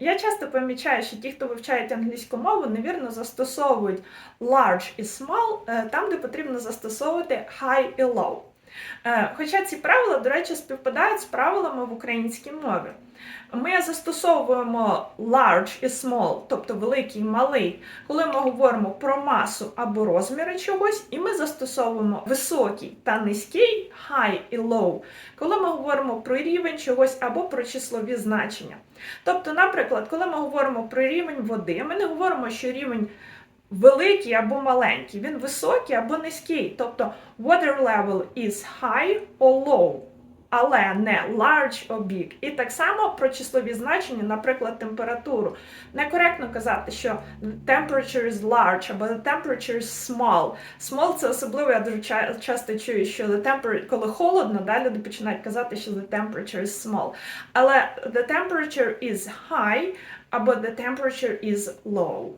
Я часто помічаю, що ті, хто вивчають англійську мову, невірно застосовують large і small е, там, де потрібно застосовувати high і low. Е, Хоча ці правила, до речі, співпадають з правилами в українській мові. Ми застосовуємо large і small, тобто великий і малий, коли ми говоримо про масу або розміри чогось, і ми застосовуємо високий та низький high і low, коли ми говоримо про рівень чогось або про числові значення. Тобто, наприклад, коли ми говоримо про рівень води, ми не говоримо, що рівень великий або маленький, він високий або низький. Тобто water level is high or low, але не large or big. І так само про числові значення, наприклад, температуру. Некоректно казати, що temperature is large або the temperature is small. Small це особливо, я дуже часто чую, що the temperature, коли холодно, да, люди починають казати, що the temperature is small. Але the temperature is high або the temperature is low.